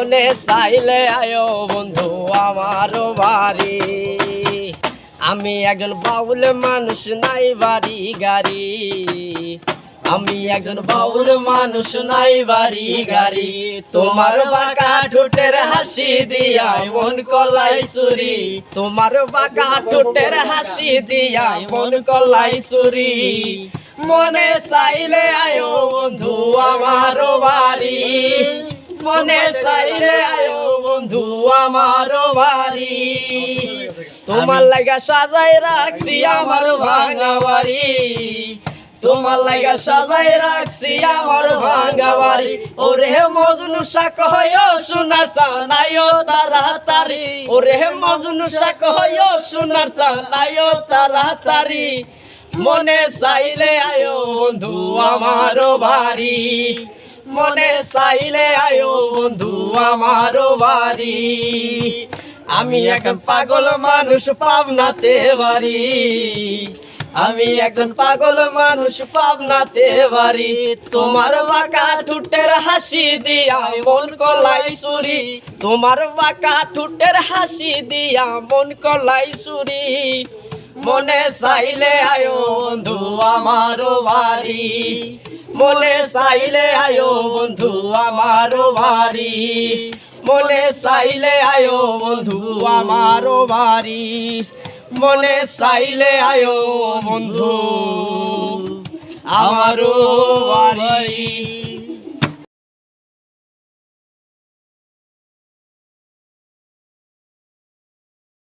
মনে চাইলে আয়ো বন্ধু, আমার বাড়ি। আমি একজন বাউল মানুষ, নাই বাড়ি, গাড়ি। আমি একজন বাউল মানুষ, নাই বাড়ি, গাড়ি। তোমার বাঁকা ঠোঁটের হাসি দিয়াই মন কলাই সুরি তোমার বাঁকা ঠোঁটের হাসি দিয়াই মন কলাই সুরি মনে চাইলে আয়ো বন্ধু, আমার বাড়ি। মনে চাইলে আয়ো বন্ধু আমার বাড়ি। তোমার লাগা সাজাই রাখছি আমার ভাঙা বাড়ি। তোমার লাগা সাজাই রাখছি আমার ভাঙা বাড়ি। ওরে মজনু শাক হয় সোনার সানায়ও তাড়াতাড়ি। ওরে মজনু শাক হয় সোনার সানায়ও তাড়াতাড়ি। মনে চাইলে আয়ো বন্ধু আমার বাড়ি। মনে চাইলে আয়ো বন্ধু আমার বাড়ি। আমি এখন পাগল মানুষ পাবনাতে বাড়ি। আমি এখন পাগল মানুষ পাবনাতে বাড়ি। তোমার বাঁকা ঠুটের হাসি দিয়া মন কলাই সুরি তোমার বাঁকা ঠুটের হাসি দিয়া মন কলাই সুরি মনে চাইলে আয়ো বন্ধু আমার বাড়ি। মনে চাইলে আয়ো বন্ধু আমার বাড়ি। মনে চাইলে আয়ো বন্ধু আমার বাড়ি। মনে চাইলে আয়ো বন্ধু আমারও বাড়ি।